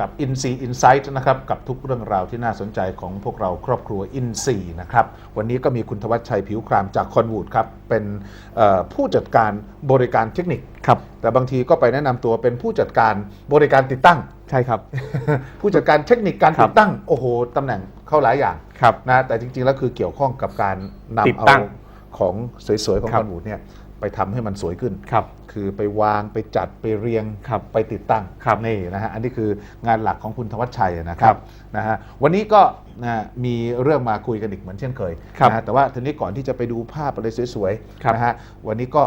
กับ i n s e e Insight นะครับ กับทุกเรื่องราวที่น่าสนใจของพวกเราครอบครัว i n s e e นะครับ วันนี้ก็มีคุณทวัชชัยผิวครามจากคอนวูดครับ เป็นเอ่อผู้จัดการบริการเทคนิคครับ แต่บางทีก็ไปแนะนำตัวเป็นผู้จัดการบริการติดตั้ง ใช่ครับ ผู้จัดการเทคนิคการครัติบดตั้ง โอ้โหตำแหน่งเข้าหลายอย่างครับนะแต่จริงๆแล้วคือเกี่ยวข้องกับการติดนำเอาตั้งของสวยๆของครัคบอนวูดเนี่ย ไปทำให้มันสวยขึ้นครับคือไปวางไปจัดไปเรียงครับไปติดตั้งครับนี่นะฮะอันนี้คืองานหลักของคุณธวัชชัยนะคครัรับบนะฮะวันนี้ก็นะมีเรื่องมาคุยกันอีกเหมือนเช่นเคยครับนะฮะแต่ว่าทีนี้ก่อนที่จะไปดูภาพอะไรสวยครับๆนะฮะวันนี้ก็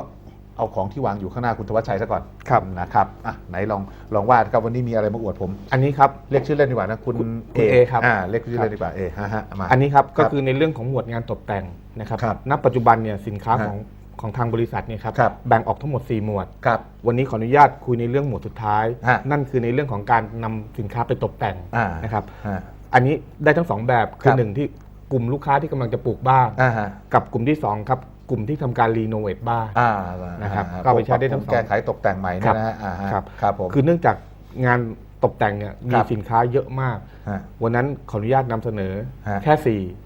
เอาของที่วางอยู่ข้างหน้าคุณธวัชชัยซะก่อนครับนะครับอะไหนลองลองวาดครับวันนี้มีอะไรมาอวดผม อันนี้ครับเรียกชื่อเล่นดีกว่านะคุณคุณเอครับอ่าเรียกชื่อเล่นดีกว่าเอฮะฮะมาอันนี้ครับคก็รับคือในเรื่องของหมวดงานตกแต่งนะครับครับณปัจจุบันเนี่ยสินค้าฮะของ ของทางบริษัทเนี่ยครับครับแบ่งออกทั้งหมด 4 หมวด ครับ วันนี้ขออนุญาตคุยในเรื่องหมวดสุดท้าย ฮะนั่นคือในเรื่องของการนำสินค้าไปตกแต่งอ่านะครับฮะอันนี้ได้ทั้งสองแบบคืคอรับ หนึ่งที่กลุ่มลูกค้าที่กำลังจะปลูกบ้านอ่าฮะกับกลุ่มที่สองครับกลุ่มที่ทำการรีโนเวทบ้าน อ่านะครับอ่าก็เอาไปใช้ได้ทั้งสองแก้ไขตกแต่งใหม่เนี่ยนะฮะอ่าฮะครับ ครับผม คือเนื่องจากงานตกแต่งเนี่ยมีครับ สินค้าเยอะมาก ฮะ วันนั้นขออนุญาตนำเสนอฮะ แค่สี่ฮะ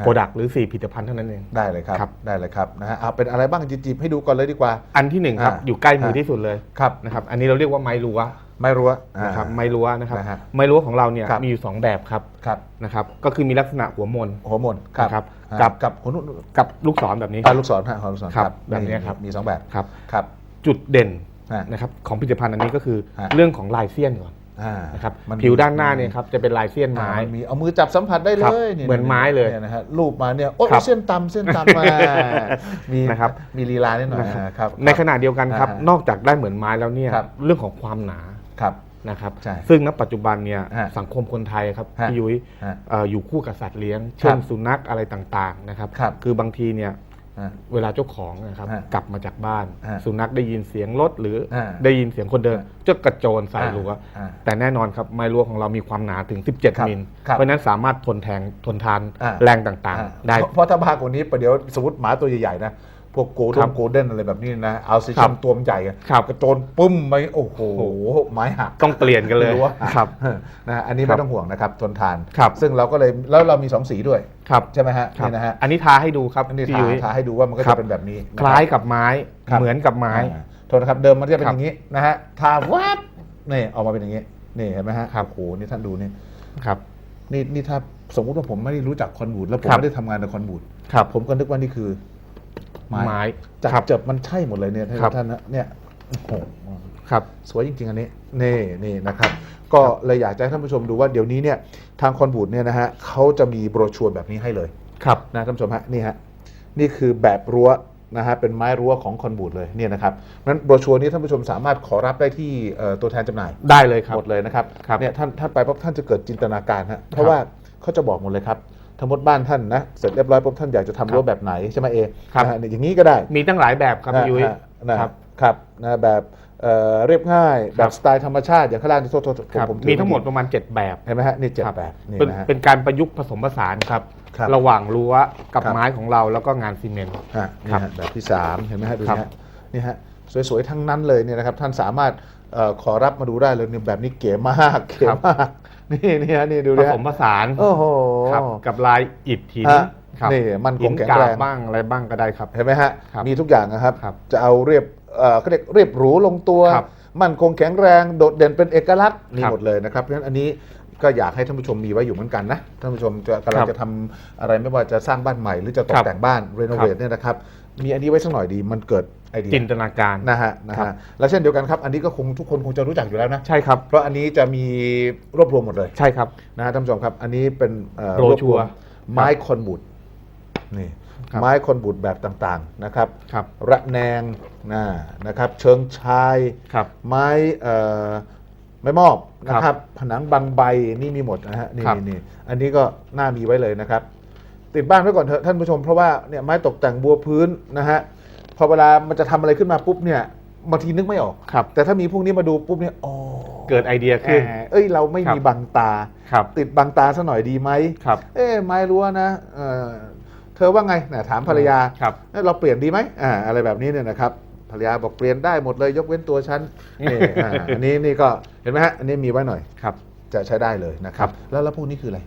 โปรดักต์หรือสี่ผลิตภัณฑ์เท่านั้นเอง ได้เลยครับ ครับ ได้เลยครับนะฮะเอาเป็นอะไรบ้างจีบๆให้ดูก่อนเลยดีกว่า อันที่หนึ่งครับ อ่าอยู่ใกล้มือฮะที่สุดเลยครับ นะครับ อันนี้เราเรียกว่าไม้รั้วไม่รู้ว่านะครับอ่าไม้รั้วนะครับ นะฮะไม้รั้วของเราเนี่ยครับ มีอยู่สองแบบครับ ครับนะครับ ก็คือมีลักษณะหัวมน หัวมนครับนะครับอ่ากับ กับหัวนุ่นกับลูกศรแบบนี้ อ่าลูกศรฮะลูกศรครับแบบนี้ครับ มีสองแบบครับ ครับจุดเด่นฮะนะครับของผลิตภัณฑ์อันนี้ก็คือฮะ เรื่องของลายเสี้ยนก่อนอ่า นะครับมันผิวด้านหน้าเนี่ยครับจะเป็นลายเสี้ยนอ่าไม้มันมีเอามือจับสัมผัสได้เลครับยยเหมือนไม้เลยนี่นะฮะรูปมาเนี่ยโอ้ยครับเส้นตำเส้นตำมามีนะครับมีลีลานิดหน่อยนะครับอ่าครับในขณะเดียวกันครับอ่านนอกจากได้เหมือนไม้แล้วเนี่ยครับเรื่องของความหนาครับนะครับใช่ซึ่งณปัจจุบันเนี่ยฮะสังคมคนไทยครับฮะพี่ยุ้ยฮะเอ่ออยู่คู่กับสัตว์เลี้ยงครัเช่นบสุนัขอะไรต่างๆนะครับครับคือบางทีเนี่ยอ่า เวลาเจ้าของนะครับฮะกลับมาจากบ้านฮะสุนัขได้ยินเสียงรถหรือฮะได้ยินเสียงคนเดินฮะจะกระโจนใส่อ่ารั้วอ่าแต่แน่นอนครับไม้รั้วของเรามีความหนาถึงครับ17 มิลครับเพราะฉะนั้นสามารถทนแทงทนทานอ่าแรงต่างอ่าๆได้เพราะเพราะถ้ามากกว่านี้ประเดี๋ยวสมมติหมาตัวใหญ่ๆนะ พวกโกลคเด้รันบโกลเด้นอะไรแบบนี้นะเอาซิครัชับนตัวมันใหญ่อะครับกระโจนปุ้มไปโอ้โหโอ้ไม้หักต้องเปลี่ยนกันเลยรั้วครับนะฮะอันนี้ครัไม่บต้องห่วงนะครับทนทานครับซึ่งเราก็เลยแล้วเรามีสองสีด้วยครับใช่ไหมฮะครับนี่นะฮะอันนี้ทาให้ดูครับอันนี้พี่ทายุ้ยทาให้ดูว่ามันก็ครัจะบเป็นแบบนี้นะคล้ายกับไม้ครับเหมือนกับไม้อ่าโทษนะครับเดิมมันจะเป็นครัอบย่างนี้นะฮะทาวับนี่ออกมาเป็นอย่างนี้นี่เห็นไหมฮะครับโอ้โหนี่ท่านดูนี่ครับนี่นี่ถ้าสมมติว่าผมไม่ได้รู้จักคอนบูดแล้วผมครับไม่ได้ทำงานในคอนบูดครับผมก็นึกว่านี่คือ ไม้จับครับเจ็บมันใช่หมดเลยเนี่ยท่านครับท่านนะเนี่ยโอ้โหครับสวยจริงๆ อันนี้นี่นี่นะครับ ก็เลยอยากจะให้ท่านผู้ชมดูว่าเดี๋ยวนี้เนี่ยทางคอนบูดเนี่ยนะฮะเขาจะมีโบรชัวร์แบบนี้ให้เลยครับนะท่านผู้ชมฮะนี่ฮะนี่คือแบบรั้วนะฮะเป็นไม้รั้วของคอนบูดเลยเนี่ยนะครับนั้นโบรชัวร์นี้ท่านผู้ชมสามารถขอรับได้ที่เอ่อตัวแทนจำหน่ายได้เลยครับหมดเลยนะครับครับเนี่ยท่านท่านไปปุ๊บท่านจะเกิดจินตนาการฮะเพราะว่าเขาจะบอกหมดเลยครับส มมติบ้านท่านนะเสร็จเรียบร้อยปุ๊บท่านอยากจะทำรั้วแบบไหนใช่ไหมเอครับนะฮะเนี่ยอย่างนี้ก็ได้มีตั้งหลายแบบครับพี่ยุ้ย นะฮะนะครับครับนะแบบเอ่อเรียบง่ายแบครับ บสไตล์ธรรมชาติอย่างข้างล่างที่โทษโทษผมครับผมถือมีทั้งหมดประมาณ 7 แบบ เห็นไหมฮะนี่เจ็ดครับ แบบนี่เป็นนะฮะ เป็นการประยุกต์ผสมผสานครับ ครับระหว่างรั้วกับครับ ไม้ของเราแล้วก็งานซีเมนต์ ฮะนี่ครับฮะแบบที่สามเห็นไหมฮะดูครับนะฮะนี่ฮะสวยๆ ทั้งนั้นเลยเนี่ยนะครับ ท่านสามารถเอ่อขอรับมาดูได้เลยเนี่ยแบบนี้เก๋มากเก๋มาก นี่นี่ฮะนี่ดูผนะสมผสานโอ้โหครับกับลายอิฐหินฮะครับนี่มันคหิงนแข็งกาแรบงบ้างอะไรบ้างก็ได้ครับ เห็นไหมฮะครับมีทุกอย่างนะครับ ครับจะเอาเรียบเอ่อเขาเรียกเรียบหรูลงตัว ครับมันคงแข็งแรงโดดเด่นเป็นเอกลักษณ์มีครับ หมดเลยนะครับเพราะฉะนั้นอันนี้ ก็อยากให้ท่านผู้ชมมีไว้อยู่เหมือนกันนะท่านผู้ชมจะกำลัคงรับจะทำอะไรไม่ว่าจะสร้างบ้านใหม่หรือจะตคกรับแต่งบ้านรีโนเวทครับเนี่ยนะครับมีอันนี้ไว้สักหน่อยดีมันเกิดไอเดียจินตนาการ นะฮะนะครัฮะบ แล้วเช่นเดียวกันครับ อันนี้ก็คงทุกคนคงจะรู้จักอยู่แล้วนะ ใช่ครับ เพราะอันนี้จะมีรวบรวมหมดเลยใช่ครับ นะฮะท่านผู้ชมครับ อันนี้เป็นเอ่อโบรชัวร์บมไม้คอนบูดนี่ครับ ไม้คอนบูดแบบต่างๆนะครับ ครับระแนงนะนะครับ เชิงชาย ครับ ไม้เอ่อไม้มอบ นะคครัรับบผนังบางใบนี่มีหมดนะฮะนี่ครับนี่นี่อันนี้ก็น่ามีไว้เลยนะครับ ติดบ้านไว้ก่อนเถอะท่านผู้ชมเพราะว่าเนี่ยไม้ตกแต่งบัวพื้นนะฮะพอเวลามันจะทำอะไรขึ้นมาปุ๊บเนี่ยบางทีนึกไม่ออก ครับ แต่ถ้ามีพวกนี้มาดูปุ๊บเนี่ยอ๋อเกิดไอเดียขึ้น แหมเอ้ยเราไม่ครับมีบังตา ครับ ติดบังตาซะหน่อยดีไหม ครับเอ๊ะไม้รั้วนะเอ่อเธอว่าไงนะถามภรรยาครับ เอ๊ะเราเปลี่ยนดีไหมอ่าอะไรแบบนี้เนี่ยนะครับภภ รรยาบอกเปลี่ยนได้หมดเลยยกเว้นตัวฉันนี่อ่าอันนี้นี่ก็เห็นไหมฮะอันนี้มีไว้หน่อย ครับ จะใช้ได้เลยนะครับ แล้วแล้วพวกนี้คืออะไร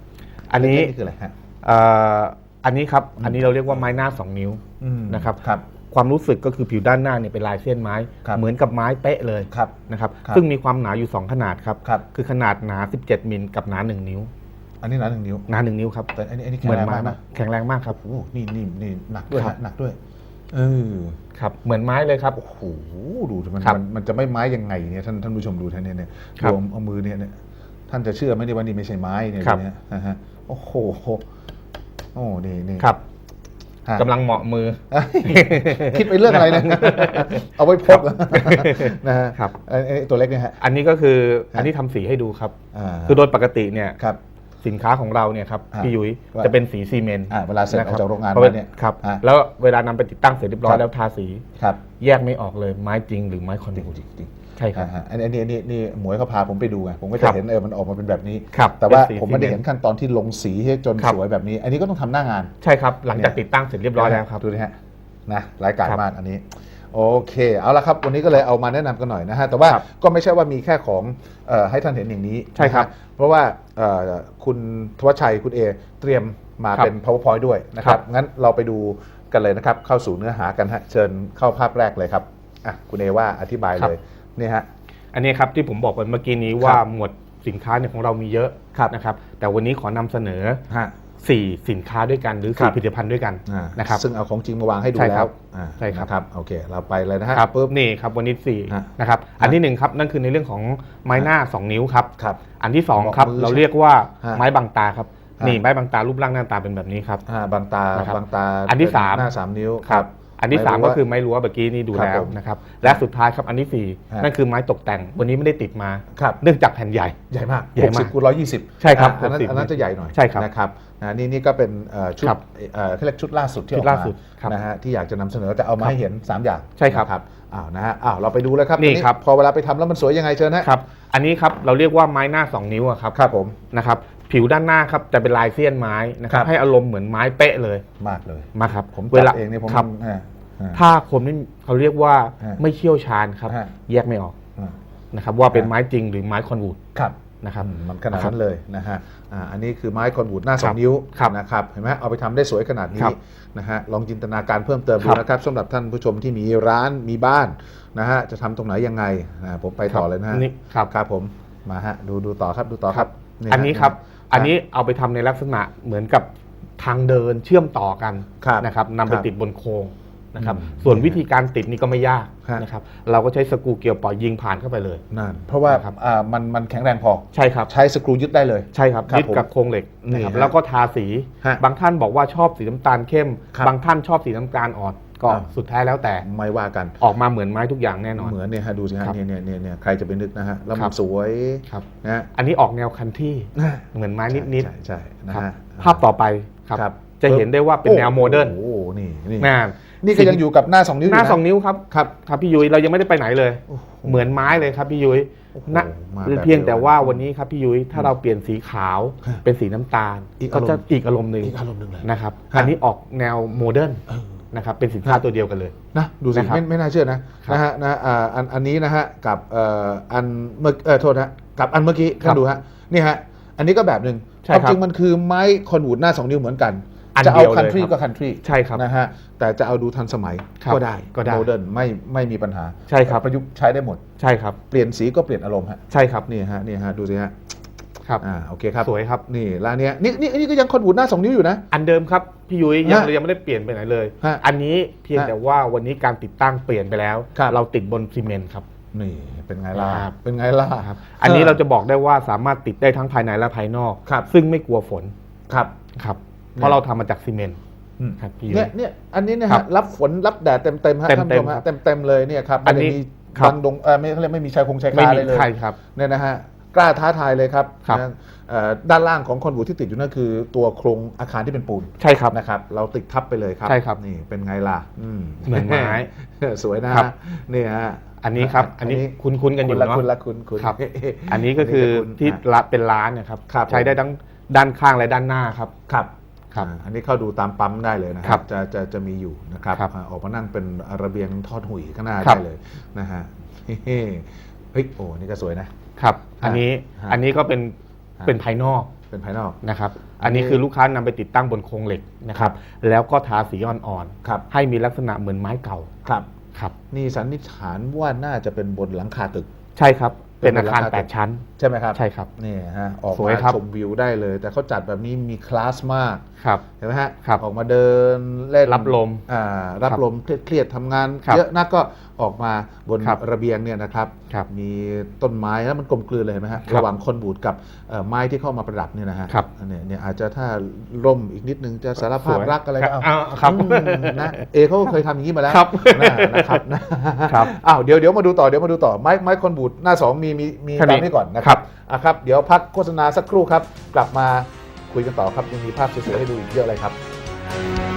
อันนี้เล็กๆคืออะไรฮะ เอ่ออันนี้ครับ อันนี้เราเรียกว่าไม้หน้า2นิ้วอืมนะครับ ครับความรู้สึกก็คือผิวด้านหน้าเนี่ยเป็นลายเส้นไม้ ครับเหมือนกับไม้เป๊ะเลยครับนะครับ ครับซึ่งมีความหนาอยู่ 2 ขนาดครับครับคือขนาดหนา 17 มิลกับหนา 1 นิ้ว อันนี้หนาหนึ่งนิ้วหนา 1 นิ้วครับแต่อันนี้อันนี้แข็เหงมือนแรงไม้มากมานะกแข็งแรงมากครับ โอ้โหนี่นี่นี่หนักด้วยครับฮะหนักด้วย เออครับเหมือนไม้เลยครับ โอ้โหดูสิมันครับมันมันจะไม่ไม้ยังไงเนี่ยท่านท่านผู้ชมดูท่านเนี่ยเนี่ยครับรวมเอามือเนี่ยเนี่ยท่านจะเชื่อไหมเนี่ได้ว่านี่ไม่ใช่ไม้เนี่ยครับ เนี่ยนะฮะโอ้โหโอ้นี่นี่ครับฮะ กำลังเหมาะมือ คิดไปเรื่องอะไรเนี่ยเอาไว้พกนะฮะครับ ไอ้ไอ้ตัวเล็กเนี่ยฮะ อันนี้ก็คือฮะอันนี้ทำสีให้ดูครับาคือโดยปกติเนี่ย ครับ สินค้าของเราเนี่ยครับอ่าพี่ยุ้ยว่า จะเป็นสีซีเมนต์อ่าเวลาเสร็จออกจากโรงงานพะมาเนี่ยครับอ่า แล้วเวลานำไปติดตั้งเสร็จเรียบร้อครัยบ แล้วทาสี ครับแยกไม่ออกเลยไม้จริงหรือไม้คอนจริงดิวจริงจริงใช่ครับ อ่าฮะอันนี้อันนี้อันนี้นี่หมวยเขาพาผมไปดูไงผมก็คจะรับเห็นเออมันออกมาเป็นแบบนี้ ครับแต่ว่าเป็นสีผมไม่ได้ซีเมนต์เห็นขั้นตอนที่ลงสีให้จนครับ สวยแบบนี้ อันนี้ก็ต้องทำหน้างาน ใช่ครับ หลังจากเนี่ย ติดตั้งเสร็จเรียบร้อยแล้วครับ ดูดิฮะนะรายการครับ มากอันนี้ โอเค เอาละครับ วันนี้ก็เลยเอามาแนะนำกันหน่อยนะฮะ แต่ว่าครับก็ไม่ใช่ว่ามีแค่ของเอ่อให้ท่านเห็นอย่างนี้ใช่ครับนะฮะเพราะว่าเอ่อคุณทวัชชัยคุณเอเตรียมมาครับเป็น powerpoint ด้วยนะคครัรับบงั้นเราไปดูกันเลยนะครับ เข้าสู่เนื้อหากันฮะ เชิญเข้าภาพแรกเลยครับอะคุณเอว่าอธิบายเลยนี่ฮะ อันนี้ครับที่ผมบอกไปเมื่อกี้นี้ว่าหมวดสินค้าเนี่ยของเรามีเยอะครับ นะครับ แต่วันนี้ขอนำเสนอฮะ 4 สินค้าด้วยกันหรือครั4บ ผลิตภัณฑ์ด้วยกันอ่านะครับ ซึ่งเอาของจริงมาวางให้ดูใช่แล้ครัวบอ่าใช่ครับ นะครับโอเค เราไปเลยนะฮะครับปุ๊บ นี่ครับวันนี้ฮะ 4นะครับอันที่หนึ่งครับนั่นคือในเรื่องของไม้หน้า 2 นิ้วครับครับ อันที่สองครับบอกมือเราเรียกว่าฮะไม้บังตาครับฮะ นี่ไม้บังตารูปร่างหน้าตาเป็นแบบนี้ครับ อ่าบางตานะครับบางตาอันที่เป็สาม หน้าสามนิ้ว อันที่ไม่สามรู้ก็ว่าคือไม้รั้วเมื่อกี้นี่ดูครับแล้วผมนะครับและสุดท้ายครับอันที่สี่ฮะนั่นคือไม้ตกแต่ง วันนี้ไม่ได้ติดมาครับเนื่องจากแผ่นใหญ่ ใหญ่มากใหญ่มาก60คูณร้อยยี่สิบใช่ครับอันนั้น60อันนั้นจะใหญ่หน่อยใช่ครับนะครับนะนี่นี่ก็เป็นเอ่อชุดครับเอ่อเขาเรียกชุดล่าสุดที่อชุอกดมาล่าสุดครับนะฮะที่อยากจะนำเสนอแต่เอามาครับให้เห็น 3 อย่างใช่ครับนะอ้าวนะฮะอ้าวเราไปดูเลยครับนี่อัครับพอเวลาไปทำแล้วมันสวยยังไงเชิญนะครับอันนี้ครับเราเรียกว่าไม้หน้า 2 นิ้วอะครับครับผมนะครับ ผิวด้านหน้าครับจะเป็นลายเสี้ยนไม้นะครัครับบให้อารมณ์เหมือนไม้เป๊ะเลยมากเลยมาครับผมเวจัลาบเองเนี่ยผมครับอ่าอ่าถ้าคนไม่เขาเรียกว่าฮะไม่เชี่ยวชาญครับฮะแยกไม่ออกอ่านะครับ ว่าเป็นฮะไม้จริงหรือไม้คอนวูดครับนะครับอืมมันขนาดครับนั้นเลยนะฮะอ่าอันนี้คือไม้คอนวูดหน้าสอครังบนิ้วครับนะครับเห็นไหมเอาไปทำได้สวยขนาดคนี้รับนะฮะลองจินตนาการเพิ่มเติมดูครับนะครับสำหรับท่านผู้ชมที่มีร้านมีบ้านนะฮะจะทำตรงไหนยังไงนะผมไปต่อเลยนะฮะนี่ครับครับผมมาฮะดูดูต่อครับดูต่อครับ อันนี้ครับฮะ อันนี้เอาไปทำในลักษณะเหมือนกับทางเดินเชื่อมต่อกันครับนะครับนำไปครับติดบนโครงนะครับอืมส่วนวิธีการติดนี่ก็ไม่ยากฮะนะครับ เราก็ใช้สกรูเกลียวปล่อยยิงผ่านเข้าไปเลยนั่นเพราะว่าครับอ่ามันมันแข็งแรงพอใช่ครับใช้สกรูยึดได้เลยใช่ครับครับยึดกับโครงเหล็กนะครับนี่ฮะแล้วก็ทาสีฮะบางท่านบอกว่าชอบสีน้ำตาลเข้มครับบางท่านชอบสีน้ำตาลอ่อน ก็อ่าสุดท้ายแล้วแต่ไม่ว่ากันออกมาเหมือนไม้ทุกอย่างแน่นอน เหมือนเนี่ยฮะดูสิฮะครับเนี่ยเนี่ยเนี่ยเนี่ยใครจะไปนึกนะฮะแล้วคมัรันบสวยครับนะฮะอันนี้ออกแนวคันที่เหมือนไม้นิดใช่ใช่ใช่ๆนะครับฮะภาพต่อไปครับครับจะเห็นได้ว่าเป็นแนวโมเดิร์นโอ้โหนี่นี่น่านี่ก็ยังอยู่กับหน้าสองนิ้วหน้ายู่ะสองนิ้วครับครับครับพี่ยุ้ยเรายังไม่ได้ไปไหนเลยโอ้โหเหมือนไม้เลยครับพี่ยุ้ยโอ้โหนะมาแบบเพียงแต่ว่าเร็ววันนี้ครับพี่ยุ้ยถ้าเราเปลี่ยนสีขาวฮะเป็นสีน้ำตาลอีกก็อารมณ์จะอีกอารมณ์หนึ่งอีกอารมณ์หนึ่งเลยนะครับฮะอันนี้ออกแนวโมเดิร์นเออ นะครับเป็นสินค้าตัวเดียวกันเลย นะดูสินะครับไม่ไม่น่าเชื่อนะครับนะฮะนะอ่าอันอันนี้นะฮะกับเอ่ออันเมื่อเออโทษนะฮะกับอันเมื่อกี้ครัท่านบดูฮะนี่ฮะอันนี้ก็แบบหนึ่งใช่ความครับจริงมันคือไม้คอนวูดหน้าสองนิ้วเหมือนกัน อันจะเอาเดียวเลยคันทรีครับก็คันทรีใช่ครับนะฮะแต่จะเอาดูทันสมัยครับก็ได้ก็ได้โมเดิร์นไม่ไม่มีปัญหาใช่ครับ ประยุกต์ใช้ได้หมด ใช่ครับ เปลี่ยนสีก็เปลี่ยนอารมณ์ฮะใช่ครับนี่ฮะนี่ฮะดูสิฮะครับอ่าโอเคครับสวยครับนี่ร้านเนี้ยนี่นี่นี่ก็ยังคอนวูดหน้าสองนิ้วอยู่นะ อันเดิมครับ พี่ยุ้ยยังฮะเรายังไม่ได้เปลี่ยนไปไหนเลย ฮะอันนี้เพียงฮะแต่ว่าวันนี้การติดตั้งเปลี่ยนไปแล้ว ครับ เราติดบนซีเมนต์ครับ นี่เป็นไงล่ะ ครับ เป็นไงล่ะครับ อันนี้เราจะบอกได้ว่าสามารถติดได้ทั้งภายในและภายนอก ครับ ซึ่งไม่กลัวฝนครับ ครับเนี่ยเพราะเราทำมาจากซีเมนต์อืม ครับพี่ยุ้เนี่ยย เนี่ยอันนี้เนี่ยครัฮะบรับฝนรับแดดเต็มเต็มๆฮะเต็มท่านเต็ผู้ชมมฮะครับเต็มเต็มๆเลยเนี่ยครับอัไม่นนี้ได้มีครับบังดงเออไม่เขาเรียกไม่มีชายคงชายไม่คามีอะไรเลยใช่ครับ เนี่ยนะฮะ กล้าท้าทายเลยครับครับนะเอ่อด้านล่างของคอนวูดที่ติดอยู่นั่นคือ ตัวโครงอาคารที่เป็นปูนใช่ครับนะครับ เราติดทับไปเลยครับใช่ครับนี่เป็นไงล่ะอืมเหมือนไม้ สวยนะครัฮะบนี่ฮะ อันนี้ครับ อันนี้คุ้นๆกันอยู่คุณละเนาะ คุณละคุณคุณ ครับ อันนี้ก็คือคุณที่อะละเป็นร้านเนะครับ ครับ ใช้ได้ทั้งด้านข้างและด้านหน้าครับ ครับครับอ่าอันนี้เข้าดูตามปั๊มได้เลยนะคครัรับบจะจะจะมีอยู่นะครับครับอ่าออกมานั่งเป็นระเบียงทอดหุยข้างหน้าครับ ได้เลยนะฮะเฮ้เฮ้เฮ้ยโอ้นี่ก็สวยนะ ครับ อันนี้ฮะอันนี้ก็เป็นฮะ เป็นภายนอกเป็นภายนอก นะครับ อัอันนนี้นี้คือลูกค้านำไปติดตั้งบนโครงเหล็กนะครับ แล้วก็ทาสีอ่อนครับ ๆให้มีลักษณะเหมือนไม้เก่าครับ ครับ นี่สันนิษฐานว่าน่าจะเป็นบนหลังคาตึก ใช่ครับ เป็นอาคาร เป็นหลังคาแปดชั้น ใช่ไหมครับใช่ครับ นี่ฮะออกสวยมาครับ ชมวิวได้เลย แต่เขาจัดแบบนี้มีคลาสมากครับเห็นไหมฮะครับออกมาเดินเล่นรับลมอ่ารับครับลมเครียดๆทำงานครับเยอะนักก็ออกมาบนครับระเบียงเนี่ยนะครับครับมีต้นไม้แล้วมันกลมกลืนเลยเห็นไหมฮะครับระหว่างคนบูดกับเอ่อไม้ที่เข้ามาประดับเนี่ยนะฮะครับอันเนี่ยเนี่ยอาจจะถ้าร่มอีกนิดนึงจะสารภาพสวยรักอะไรก็เอาอ่าครับอืมนะเอเขาก็เคยทำอย่างนี้มาแล้วครับนะนะครับนะครับอ้าวเดี๋ยวเดี๋ยวมาดูต่อเดี๋ยวมาดูต่อไม้ไม้คนบูดหน้าสองมีมีมีแค่นี้ตามนี้ก่อนนะคครัรับบอะครับ เดี๋ยวพักโฆษณาสักครู่ครับ กลับมา คุยกันต่อครับยังมีภาพสวยๆให้ดูอีกเยอะเลยครับ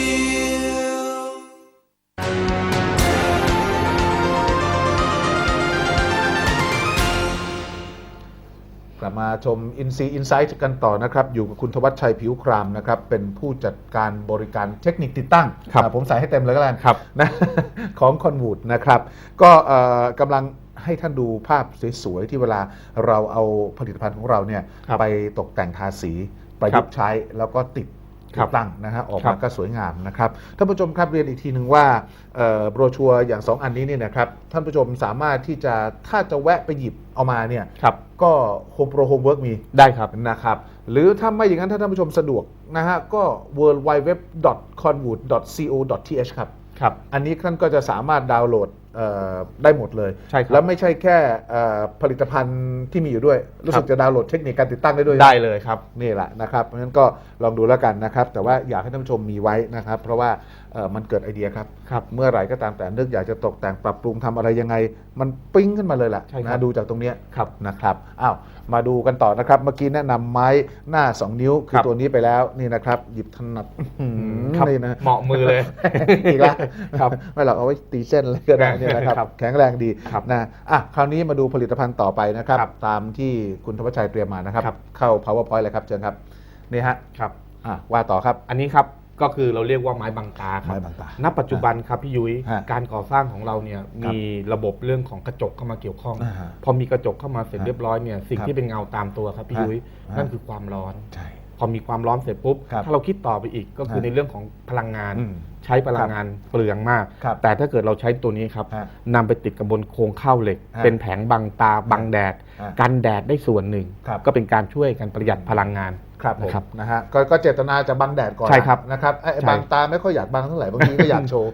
มาชม i n s e e Insight กันต่อนะครับ อยู่กับคุณทวัชชัยผิวครามนะครับ เป็นผู้จัดการบริการเทคนิคติดตั้งครับอ่าผมใส่ให้เต็มเลยก็แล้วกันครับนะของคอนวูดนะครับ ก็เอ่อกำลังให้ท่านดูภาพสวยๆ ที่เวลาเราเอาผลิตภัณฑ์ของเราเนี่ยครับไปตกแต่งทาสีประยุกต์ใช้แล้วก็ติดครั ติบดตั้งนะฮะออกครัมาบก็สวยงามนะครับท่านผู้ชมครับเรียนอีกทีหนึ่งว่าเอ่อโบรชัวร์อย่าง 2 อันนี้เนี่ยนะครับท่านผู้ชมสามารถที่จะถ้าจะแวะไปหยิบเอามาเนี่ยครับก็โฮมโปรโฮมเวิร์กมีได้ครับนะครับหรือถ้าไม่อย่างนั้นถ้าท่านผู้ชมสะดวกนะฮะก็ w w w c o n w o o d co th ครับ ครับอันนี้ท่านก็จะสามารถดาวน์โหลดเอ่อได้หมดเลย ใช่ครับแล้วไม่ใช่แค่เอ่อผลิตภัณฑ์ที่มีอยู่ด้วย รู้สึกจะดาวน์โหลดเทคนิคการติดตั้งได้ด้วย ได้เลยครับ นี่แหละนะครับเพราะฉะนั้นก็ลองดูแล้วกันนะครับ แต่ว่าอยากให้ท่านผู้ชมมีไว้นะครับ เพราะว่าเอ่อ มันเกิดไอเดียครับครับเมื่อไหร่ก็ตามแต่นึกอยากจะตกแต่งปรับปรุงทำอะไรยังไง มันปิ้งขึ้นมาเลยแหละใช่ครับนะดูจากตรงเนี้ยครับนะครับอ้าวมาดูกันต่อนะครับ เมื่อกี้แนะนำไม้หน้า 2 นิ้วคือครับตัวนี้ไปแล้วนี่นะครับ หยิบถนัดอื้อหือครับนี่นะเหมาะมือเลยอีกแล้วครับไม่หรอกเอาไว้ตีเส้นอะไรก็ได้เนี่ยนะครับครับ แข็งแรงดีครับนะอะคราวนี้มาดูผลิตภัณฑ์ต่อไปนะครับครับตามที่คุณธวัชชัยเตรียมมานะครับครับ เข้า powerpoint เลยครับเชิญครับนี่ฮะครับอะว่าต่อครับอันนี้ครับ ก็คือเราเรียกว่าไม้บังตาครับไม้บังตาณปัจจุบันครับพี่ยุ้ยฮะการก่อสร้างของเราเนี่ยครับมีระบบเรื่องของกระจกเข้ามาเกี่ยวข้อง อ่าฮะพอมีกระจกเข้ามาเสร็จฮะเรียบร้อยเนี่ยสิ่งครับที่เป็นเงาตามตัวครับพี่ฮะยุ้ยฮะ นั่นคือความร้อน ใช่ พอมีความร้อนเสร็จปุ๊บ ครับถ้าเราคิดต่อไปอีกก็คือฮะในเรื่องของพลังงาน อืมใช้พลังงานเปลืองมาก ครับแต่ถ้าเกิดเราใช้ตัวนี้ครับฮะนำไปติดกับบนโครงข้าวเหล็ก ฮะเป็นแผงบังตาบังแดด ฮะกันแดดได้ส่วนหนึ่ง ครับก็เป็นการช่วยกันประหยัดพลังงาน ครับผมนะครับนะฮะก็ก็เจตนาจะบังแดดก่อนใช่ครับนะครับไอ้ใช่บางตาไม่ค่อยอยากบังเท่าไหร่บางทีก็อยากโชว์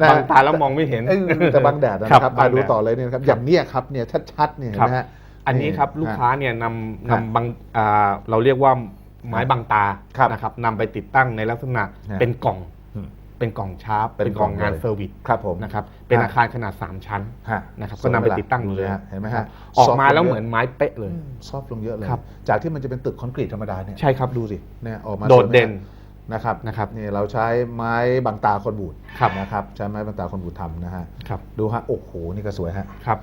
นะบังตาแล้วมองไม่เห็น เอ้ยแต่บังแดดนะครัครับบบังแดดอะดูต่อเลยเนี่ยนะครับอย่างเนี้ยครับเนี่ยชัดๆเนี่ยเห็นไหมฮะ อันนี้ครับนี่ลูกค้าเนี่ยนำฮะนำบังอ่าเราเรียกว่าไม้บังตาครับนะครับนำไปติดตั้งในลักษณะฮะ เป็นกล่องอืม เป็นกล่องชาร์ปเป็นเป็นกล่องกล่องงานเลยเซอร์วิสครับผมนะครับเป็นฮะอาคารขนาด 3 ชั้นฮะนะครับสก็วยนำไปหมล่ะติดตั้งดูเลยฮะเห็นไหมฮะออกมาซฟต์แล้วงเหมือนไม้เป๊ะเลยอืมซอฟต์ลงเยอะเลยครับจากที่มันจะเป็นตึกคอนกรีตธรรมดาเนี่ยใช่ครับดูสิเนี่ยออกมาโดดสวยไหมเด่นนะครับนะครับนี่เราใช้ไม้บางตาคนบูดครับนะครับใช้ไม้บางตาคนบูดทำนะฮะครับดูฮะโอ้โหนี่ก็สวยฮะครับ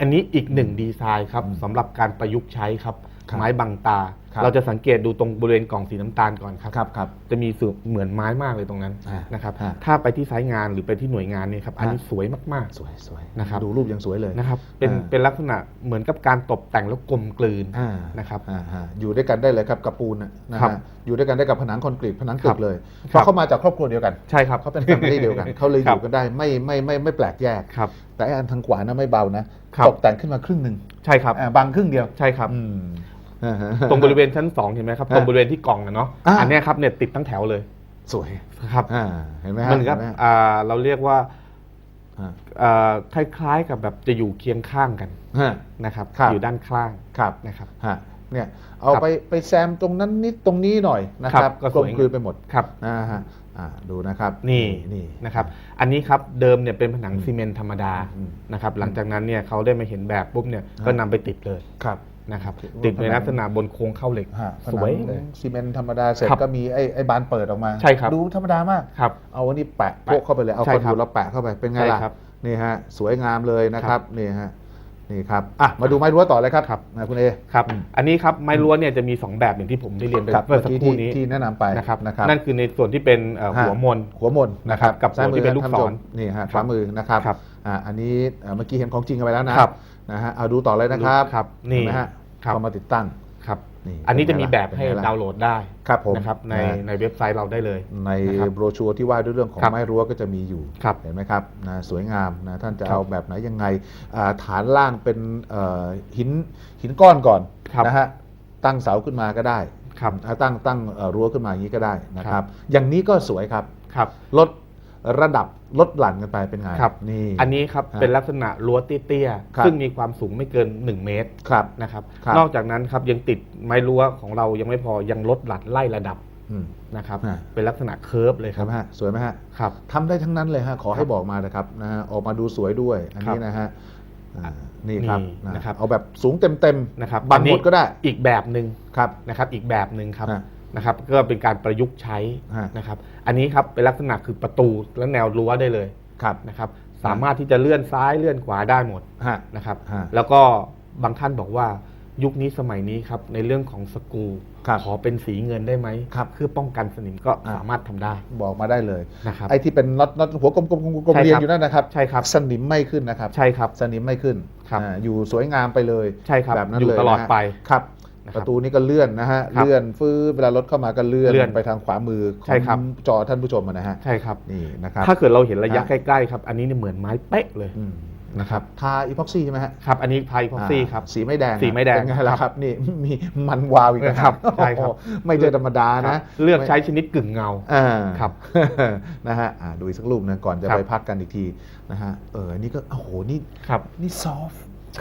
อันนี้อีกหนึ่งดีไซน์ครับอืมสำหรับการประยุกต์ใช้ครับครับไม้บังตา ครับเราจะสังเกตดูตรงบริเวณกล่องสีน้ำตาลก่อนครับ ครับครับ จะมีสูเหมือนไม้มากเลยตรงนั้นอ่านะครับอ่าถ้าไปที่ไซต์งานหรือไปที่หน่วยงานเนี่ยครับ อันนี้อ่าสวยมากสวยสวยนะครับ ดูรูปยังสวยเลยๆนะครับ เป็น อ่า เป็นลักษณะเหมือนกับการตกแต่งแล้วกลมกลืนอ่านะครับ อ่าฮะอยู่ด้วยกันได้เลยครับกับปูนน่ะนะครัฮะบอยู่ด้วยกันได้กับผนังคอนกรีตผนังตึครักบเลยเพครัราะบ เขามาจากครอบครัวเดียวกันใช่ครับ เขาเป็นแฟมิลี่เดียวกันเขาเลยอครับยู่กันได้ไม่ไม่ไม่ไม่ไม่แปลกแยก ครับ แต่ไอ้อันทางขวานะไม่เบานะครับ ตกแต่งขึ้นมาครึ่งหนึ่งใช่ครับ อ่าบางครึ่งเดียวใช่ครับ อืมอ่าฮะ ตรงบริเวณชั้นสองเห็นไหมครับอ่าตรงบริเวณที่กล่องนะเนาะอ่าอันเนี้ยครับเนี่ยติดทั้งแถวเลย สวยครับอ่าเห็นไหมฮะมันครับเห็ไหมฮะอ่าเราเรียกว่าอ่าอ่าคล้ายๆกับแบบจะอยู่เคียงข้างกันฮะนะครับครับอยู่ด้านข้างครับนะครับฮะเนี่ยเอาครับไปไปแซมตรงนั้นนิดตรงนี้หน่อยนะคครัรับบก็กสลวยมกลืนไปหมดครับนะฮะอ่าดูนะครับนี่นี่นะครับ อันนี้ครับเดิมเนี่ยเป็นผนังอืมซีเมนต์ธรรมดาอืมนะครับ หลังจากนั้นเนี่ยเขาได้มาเห็นแบบปุ๊บเนี่ยก็นำไปติดเลยครับ นะครับผนังติดในลักษณะบนโครงเข้าเหล็กฮะผสนัวยงเลยซีเมนต์ธรรมดาเสร็จครับก็มีไอ้ไอ้บานเปิดออกมาใช่ครับดูธรรมดามากครับเอาอันนี้แปะโพกเข้าไปเลยเอาใช่คนครับดูแล้วแปะเข้าไปเป็นไงใช่ล่ะครับนี่ฮะสวยงามเลยนะครับนี่ฮะนี่ครับอะมาดูไม้รั้วต่อเลยครับครับนะคุณเอครับ อันนี้ครับไม้รั้วเนี่ยจะมี 2 แบบอย่างที่ผมได้เรียนไปครับเมื่อสักครู่ที่นี้ที่แนะนำไปนะครับนะครับนั่นคือในส่วนที่เป็นเอ่อฮะหัวมนหัวมนนะครับกับซ้ายหัวที่เป็นลูกท่าศรผู้ชมนี่ฮะขวามือนะครับครับอ่าอันนี้เอ่อเมื่อกี้เห็นของจริงกันไปแล้วนะครับ นะฮะเอาดูต่อเลยนะครับครับนี่เห็นไหมฮะครับพอมาติดตั้งครับนี่อันนี้จะมีแบบเป็นให้ไงล่ะดาวน์โหลดได้ครับผมนะครับในนะในเว็บไซต์เราได้เลย ในนะครับโบรชัวร์ที่ว่าด้วยเรื่องของครับไม้รั้วก็จะมีอยู่ครับเห็นไหมครับนะสวยงามนะท่านจะครับเอาแบบไหนยังไงอ่าฐานล่างเป็นเอ่อหินหินก้อนก่อนครับนะฮะตั้งเสาขึ้นมาก็ได้ครับอ่าตั้งตั้งเอ่อรั้วขึ้นมาอย่างนี้ก็ได้นะคครัรับบอย่างนี้ก็สวยครับครับลดระดับ ลดหลั่นกันไปเป็นไงครับ นี่ อันนี้ครับฮะเป็นลักษณะรั้วเตี้ยครับ ๆซึ่งมีความสูงไม่เกิน 1 เมตรครับ นะครับ ครับ นอกจากนั้นครับยังติดไม้รั้วของเรายังไม่พอยังลดหลัดไล่ระดับอืม นะครับอ่าเป็นลักษณะเคิร์ฟเลยคครัรับบฮะสวยไหมฮะครับ ทำได้ทั้งนั้นเลยฮะขอให้ครับบอกมานะครับนะฮะออกมาดูสวยด้วยอันนี้ครับนะฮะอ่านี่ครับนี่นะครับ เอาแบบสูงเต็มเต็มๆนะครับบังอันนี้หมดก็ได้อีกแบบหนึ่งครับ นะครับ อีกแบบหนึ่งครับ ฮะ นะครับ ก็เป็นการประยุกต์ใช้ฮะ นะครับ อันนี้ครับเป็นลักษณะคือประตูและแนวรั้วได้เลยครับ นะครับ สามารถที่จะเลื่อนซ้ายเลื่อนขวาได้หมดฮะ นะครับ ฮะแล้วก็บางท่านบอกว่ายุคนี้สมัยนี้ครับในเรื่องของสกรูครับขอเป็นสีเงินได้ไหมครับเพื่อป้องกันสนิมก็อ่า สามารถทำได้บอกมาได้เลยนะครับ ไอ้ที่เป็นน็อตน็อตหัวกลมๆกลมๆกลมใช่ๆเรียงครับอยู่นั่นนะครับใช่ครับ สนิมไม่ขึ้นนะครับใช่ครับ สนิมไม่ขึ้นครับ อ่าอยู่สวยงามไปเลยใช่ครับแบบนั้นอยู่เลยตลอดนะฮะไป ครับนะครับ ประตูนี้ก็เลื่อนนะฮะครับเลื่อนฟื้นเวลารถเข้ามาก็เลื่อนเลื่อนไปทางขวามือขอใช่ครับงจอท่านผู้ชมนะฮะใช่ครับ นี่นะครับถ้าเกิดเราเห็นระยะฮะใกล้ๆครับ อันนี้เนี่ยเหมือนไม้เป๊ะเลยอืมนะครับทาอีพ็อกซี่ใช่ไหมฮะครับ อันนี้พายพอกซี่อ่าครับ สีไม่แดงสีไม่แดงเป็นไงล่ะครับนี่มีมันวาวอีกนะครับใช่ครับ โอ้โหไม่ใช่ธรรมดาครันะบเลือกใช้ชนิดกึ่งเงา อ่าครับ นะฮะอ่าดูอีกสักรูปนะก่อนจะครับไปพักกันอีกทีนะฮะเออนี่ก็โอ้โหนี่ครับ นี่ซอฟ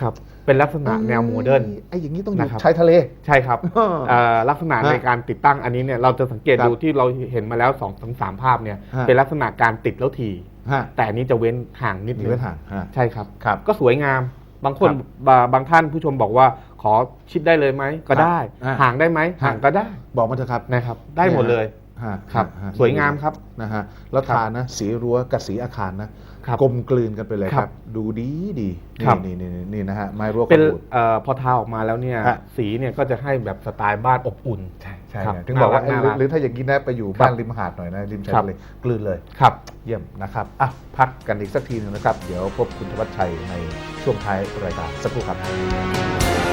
ครับเป็นลักษณะแนวโมเดิร์น ไอ้อย่างนี้ต้องอยู่นะครับ ชายทะเล ใช่ครับอ่าเอ่อลักษณะฮะในการติดตั้งอันนี้เนี่ยเราจะสังเกตครับดูที่เราเห็นมาแล้ว2อถึงสภาพเนี่ยฮะ เป็นลักษณะการติดแล้วทีฮะแต่อันนี้จะเว้นห่างนิดมีนึงไว้ทางฮะ ใช่ครับ ครับก็สวยงามบางคนครับบาบางท่านผู้ชมบอกว่าขอชิดได้เลยไหมก็ได้ อ่าห่างได้ไหมฮะ ห่างก็ได้บอกมาเถอะครับนะครับ ได้หมดเลยฮะครับ ฮะสวยงามครับ นะฮะแล้วครับ ทานนะสีรั้วกับสีอาคารนะ ครับกลมกลืนกันไปเลยคครัรับ บ ดูดีดีครับ นี่นี่นี่นี่นะฮะไม้รั้วเป็นขบูดเอ่อพอทาออกมาแล้วเนี่ยฮะ สีเนี่ยก็จะให้แบบสไตล์บ้านอบอุ่น ใช่ใช่ครับถึงบอกว่าน่ารักหรือน่ารักหรือถ้าอย่างนี้นะไปอยู่ครับบ้านริมหาดหน่อยนะริมชายครับทะเลกลืนเลย ครับ เยี่ยมนะครับอะพักกันอีกสักทีหนึงนะครับ เดี๋ยวพบคุณธวัชชัยในช่วงท้ายรายการสักครู่ครับ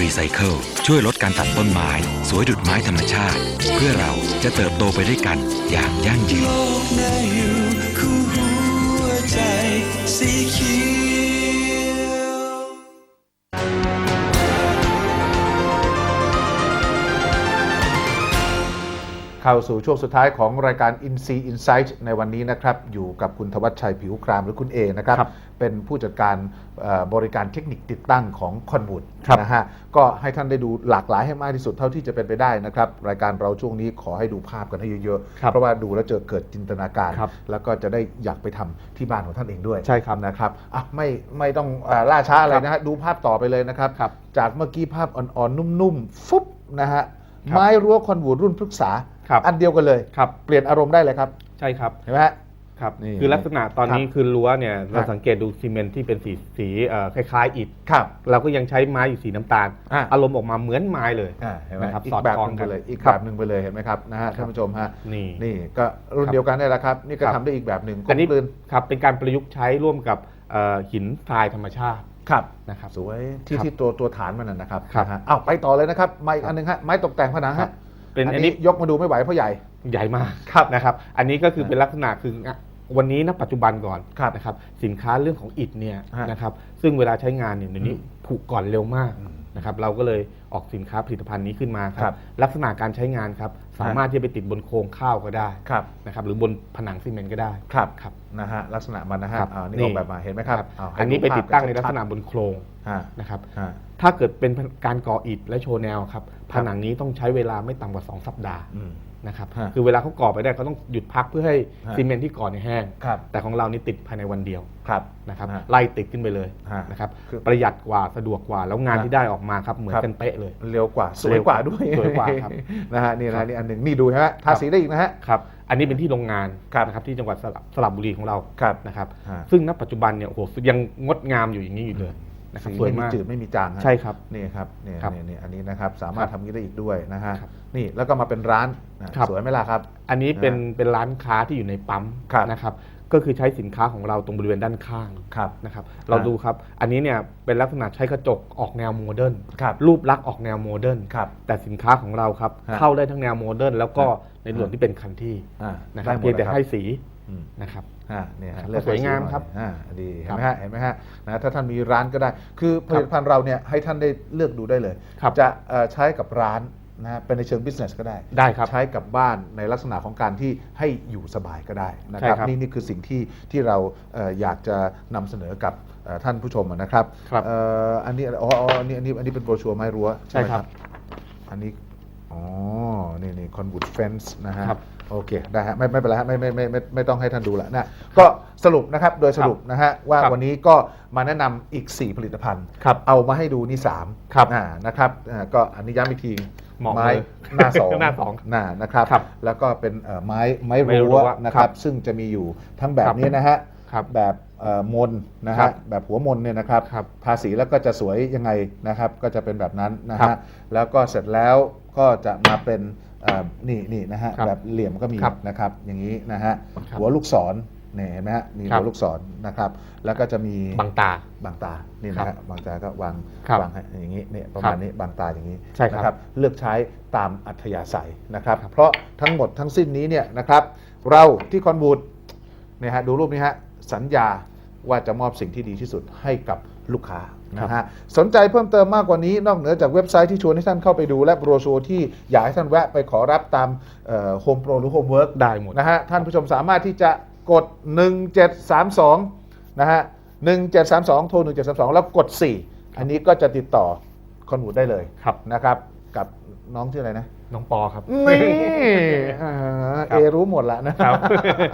รีไซเคิลช่วยลดการตัดต้นไม้ สวยดุดไม้ธรรมชาติ เพื่อเราจะเติบโตไปด้วยกันอย่างยั่งยืน เข้าสู่ช่วงสุดท้ายของรายการ In s e Insight ในวันนี้นะครับ อยู่กับคุณธวัชชัยผิวครามหรือคุณเอนะครับครับเป็นผู้จัดการเอ่อบริการเทคนิคติดตั้งของคอนบูดครับนะฮะก็ให้ท่านได้ดูหลากหลายให้มากที่สุดเท่าที่จะเป็นไปได้นะครับ รายการเราช่วงนี้ขอให้ดูภาพกันให้เยอะครับๆเพราะว่าดูแล้วเจอเกิดจินตนาการครับแล้วก็จะได้อยากไปทำที่บ้านของท่านเองด้วย ใช่ครับนะครับอะไม่ไม่ต้องอาล่าช้าอะไรนะฮะดูภาพต่อไปเลยนะครับครับ จากเมื่อกี้ภาพอ่อนๆนุ่มๆฟุบนะฮะครับไม้รั้วคอนบูดรุ่นพฤกษาครับอันเดียวกันเลยครับเปลี่ยนอารมณ์ได้เลยครับ ใช่ครับเห็นไหมฮะ ครับนี่คือลักษณะตอนนี้ครับคือรั้วเนี่ยเราครับสังเกตดูซีเมนต์ที่เป็นสีสีเอ่อคล้ายๆอิฐครับเราก็ยังใช้ไม้อยู่สีน้ำตาล อะ อารมณ์ออกมาเหมือนไม้เลยอ่าเห็นไหมนะครับอีสอกดแบบคล้องหนึงไปกัน เลยอีกครับแบบหนึ่งไปเลยเห็นไหมครับนะฮะท่านผู้ชมฮะนี่นี่ก็รุ่นครับเดียวกันได้แหละครับ นี่ก็ครับ ทำได้อีกแบบหนึ่งกลอันมนี้กลืนครับเป็นการประยุกต์ใช้ร่วมกับเอ่อหินทรายธรรมชาติครับ นะครับ สวยที่ครับที่ตัวตัวฐานมันนะนะครับครับนะฮะอ้าวไปต่อเลยนะครับไม้อีกอันหนึงฮะไม้ตกแต่งผนังครัฮะบ เป็นอันอันนี้นี้ยกมาดูไม่ไหวเพราะใหญ่ ใหญ่มากครับนะครับ อันนี้ก็คือเป็นลักษณะคือวันนี้ณปัจจุบันก่อนครับนะครับสินค้าเรื่องของอิฐเนี่ยฮะนะครับซึ่งเวลาใช้งานเนี่ยเดี๋ยวนี้อืมผุก่อนเร็วมากอืมนะครับเราก็เลยออกสินค้าผลิตภัณฑ์นี้ขึ้นมาคครัรับบลักษณะการใช้งานครับ สามารถที่จะไปติดบนโครงข้าวก็ได้ครับนะครับหรือบนผนังซีเมนต์ก็ได้ครับครับนะฮะลักษณะมันนะฮะครับอ่านี่นี่ออกแบบมาเห็นไหมครับเาให้อันนี้ดูไปภาพติดตั้งในชัลักษณะดบนโครงๆอ่านะครับอ่าถ้าเกิดเป็นการก่ออิฐและโชว์แนวครับคผรับนังนี้ต้องใช้เวลาไม่ต่ำกว่า 2 สัปดาห์อืม นะครับฮะคือเวลาเขาก่อไปได้เขาต้องหยุดพักเพื่อให้ฮะ ซีเมนต์ที่ก่อเนี่ยแห้ง ครับ แต่ของเรานี่ติดภายในวันเดียวครับ นะครับฮะไล่ติดขึ้นไปเลยฮะนะครับคือประหยัดกว่าสะดวกกว่าแล้วงานฮะที่ได้ออกมาครับเหมือนครับ กันเป๊ะเลย เร็วกว่าสวยกว่าด้วยสวยกว่าครับ นะฮะนี่ครันะบนี่อันหนึ่งนี่ดูฮะทาสีได้อีกนะฮะ ครับอันนี้เป็นที่โรงงานครับนะครับที่จังหวัดสระสระบุรีของเราครับนะครับฮะ ซึ่งณปัจจุบันเนี่ยโอ้โหยังงดงามอยู่อย่างนี้อยู่เลย นะครับสีสวยไม่มีมากจืดไม่มีจางฮะใช่ครับนี่ครับนี่ครับนี่นี่อันนี้นะครับสามารถครับทำนี้ได้อีกด้วยนะฮะครับนี่แล้วก็มาเป็นร้านนะครับสวยไหมล่ะครับ อันนี้เป็นนะฮะเป็นร้านค้าที่อยู่ในปั๊มครับนะครับก็คือใช้สินค้าของเราตรงบริเวณด้านข้างครับนะครับ เราดูครับ อันนี้เนี่ยเป็นลักษณะใช้กระจกออกแนวโมเดิร์นครับรูปลักษณ์ออกแนวโมเดิร์นครับแต่สินค้าของเราครับฮะเข้าได้ทั้งแนวโมเดิร์นแล้วก็ฮะในส่วนที่เป็นคันที่อ่านะครับได้หมดเพียงแต่ลครับให้สีอืมนะครับอ่า เนี่ยครัฮะบเลือกสวยงามสีหน่อครับอ่าดีคเห็รันบไหมฮะเห็นไหมฮะนะถ้าท่านมีร้านก็ได้ คือผลิตภัณฑ์เราเนี่ยให้ท่านได้เลือกดูได้เลยครับจะเอ่อใช้กับร้านนะฮะเป็นในเชิงบิสเนสก็ได้ได้ครับใช้กับบ้านในลักษณะของการที่ให้อยู่สบายก็ได้นะคใช่รับครับนี่นี่คือสิ่งที่ที่เราเอ่ออยากจะนำเสนอกับเอ่อท่านผู้ชมนะครับครับเอ่ออันนี้อ๋ออ๋ออันนี้อันนี้อันนี้เป็นโบรชัวร์ไม้รั้วใช่ไหมใช่คครัรับบอันนี้อ๋อนี่นี่คอนวูดเฟนส์นะฮะครับ โอเคได้ฮะไม่ไม่เป็นไรฮะไม่ไม่ไม่ไม่ไม่ต้องให้ท่านดูละนะก็สรุปนะครับโดยสรุปนะฮะว่าครับวันนี้ก็มาแนะนำอีก 4 ผลิตภัณฑ์ ครับเอามาให้ดูนี่3ครับอ่านะครับอ่าก็อันนี้ย้ำอีกทีเหมาะไม้เลยหน้าสองหน้าสองหน้านะครับ ครับแล้วก็เป็นเอ่อไม้ไม้ไม้รั้รั้ววนะคครัรับบซึ่งจะมีอยู่ทั้งแบบครับ นี้นะฮะ ครับ แบบเอ่อมนนะครัฮะบแบบหัวมนเนี่ยนะครับครับทาสีแล้วก็จะสวยยังไงนะครับ ก็จะเป็นแบบนั้นนะครัฮะบแล้วก็เสร็จแล้วก็จะมาเป็นเอ่อนี่นี่นะฮะครับแบบเหลี่ยมก็มีครับนะครับอย่างนี้นะฮะครับ หัวลูกศรเนี่ยเห็นไหมฮะมีครัหับวลูกศรนะครับ แล้วก็จะมีบังตา บางตานี่ครันะบฮะบางตาก็วางครับวางให้อย่างนี้เนี่ยประครัมาณบนี้บางตาอย่างนี้ใช่ครับ นะเลือกใช้ตามอัธยาศัยนะครับครับ เพราะทั้งหมดทั้งสิ้นนี้เนี่ยนะครับ เราที่คอนบูดเนี่ยฮะดูรูปนี้ฮะสัญญาว่าจะมอบสิ่งที่ดีที่สุดให้กับลูกค้า นะฮะสนใจเพิ่มเติมมากกว่านี้นอกเหนือจากเว็บไซต์ที่ชวนให้ท่านเข้าไปดู และโบรชัวร์ที่อยากให้ท่านแวะไปขอรับตามโฮมโปรหรือโฮมเวิร์กได้หมดนะฮะท่านผู้ชมสามารถที่จะกด 1732 นะฮะ 1732 โทร 1732 แล้วกด 4 อันนี้ก็จะติดต่อคอนวูดได้เลยครับนะครับ กับน้องชื่ออะไรนะ น้องปอครับ นี่อ่าครัเอบรู้หมดแล้วนะครับครั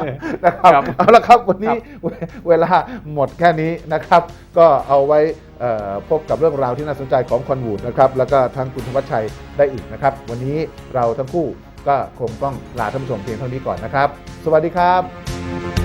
บนะครับครับ เอาละครับวันนี้ครับเวเวลาหมดแค่นี้นะครับ ก็เอาไว้เอ่อ พบกับเรื่องราวที่น่าสนใจของคอนวูดนะครับแล้วก็ทางคุณธวัชชัยได้อีกนะครับ วันนี้เราทั้งคู่ก็คงต้องลาท่านผู้ชมเพียงเท่านี้ก่อนนะครับ สวัสดีครับ